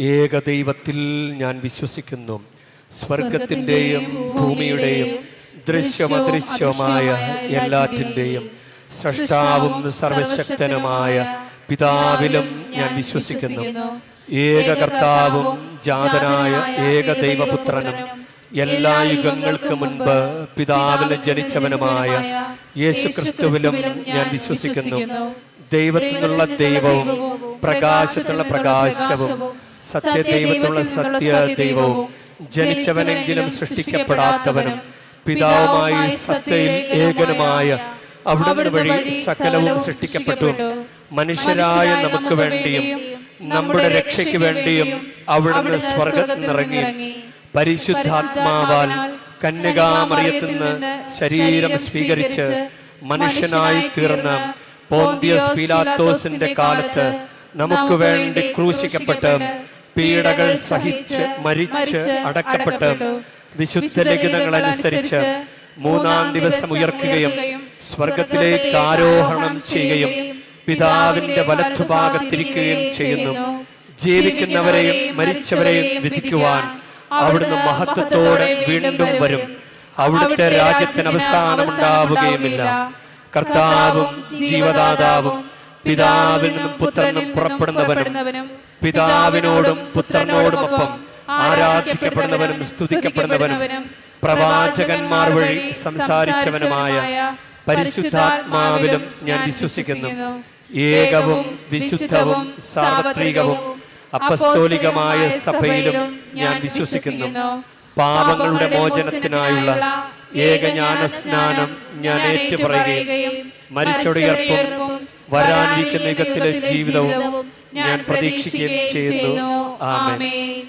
ഏകദൈവത്തിൽ ഞാൻ വിശ്വസിക്കുന്നു. സ്വർഗത്തിന്റെയും ഭൂമിയുടെയും ദൃശ്യമദൃശ്യവുമായ എല്ലാറ്റിന്റെയും സൃഷ്ടാവും സർവശക്തനുമായ പിതാവിലും ഞാൻ വിശ്വസിക്കുന്നു. ഏക കർത്താവും ജാതനായ ഏക ദൈവപുത്രനും എല്ലാ യുഗങ്ങൾക്ക് മുൻപ് പിതാവിൽ ജനിച്ചവനുമായ യേശു ക്രിസ്തുവിലും ഞാൻ വിശ്വസിക്കുന്നു. ദൈവത്തിനുള്ള ദൈവവും പ്രകാശത്തിനുള്ള പ്രകാശവും സത്യദൈവത്തിലുള്ള സത്യ ദൈവവും ജനിച്ചവനെങ്കിലും സൃഷ്ടിക്കപ്പെടാത്തവനും പിതാവുമായി സത്യയിൽ ഏകനുമായ അവിടുന്ന് വഴി സകലവും സൃഷ്ടിക്കപ്പെട്ടു. മനുഷ്യരായ നമുക്ക് വേണ്ടിയും നമ്മുടെ രക്ഷയ്ക്ക് വേണ്ടിയും അവിടുന്ന് സ്വർഗത്തിൽ നിറങ്ങി പരിശുദ്ധാത്മാവാൽ കന്യകാമറിയത്തിൽ നിന്ന് ശരീരം സ്വീകരിച്ച് മനുഷ്യനായി തീർന്ന പോന്തിയസ് പീലാത്തോസിന്റെ കാലത്ത് നമുക്ക് വേണ്ടി ക്രൂശിക്കപ്പെട്ട് പീഡകൾ സഹിച്ച് മരിച്ച് അടക്കപ്പെട്ട്. വിശുദ്ധ ലിഖിതങ്ങൾ അനുസരിച്ച് മൂന്നാം ദിവസം ഉയർക്കുകയും സ്വർഗത്തിലേക്ക് ആരോഹണം ചെയ്യുകയും പിതാവിന്റെ വലത്തുഭാഗത്തിരിക്കുകയും ചെയ്യുന്നു. ജീവിക്കുന്നവരെയും മരിച്ചവരെയും വിധിക്കുവാൻ അവിടുന്ന് മഹത്വത്തോടെ വീണ്ടും വരും. അവിടുത്തെ രാജ്യത്തിന് അവസാനമുണ്ടാവുകയുമില്ല. കർത്താവും ജീവദാതാവും പിതാവിൽ നിന്നും പുത്രനും പുറപ്പെടുന്നവനും പിതാവിനോടും പുത്രനോടുമൊപ്പം ആരാധിക്കപ്പെടുന്നവനും സ്തുതിക്കപ്പെടുന്നവനും പ്രവാചകന്മാർ വഴി സംസാരിച്ചവനുമായ പരിശുദ്ധാത്മാവിലും ഞാൻ വിശ്വസിക്കുന്നു. ഏകവും വിശുദ്ധവും സാർവത്രികവും അപ്പസ്തോലികമായ സഭയിലും ഞാൻ വിശ്വസിക്കുന്നു. പാപങ്ങളുടെ മോചനത്തിനായുള്ള ഏകജ്ഞാന സ്നാനം ഞാൻ ഏറ്റുപറയുകയും മരിച്ചൊടിയർപ്പും വരാനിരിക്കുന്ന യുഗത്തിലെ ജീവിതവും ഞാൻ പ്രതീക്ഷിക്കുകയും ചെയ്യുന്നു. ആമേൻ.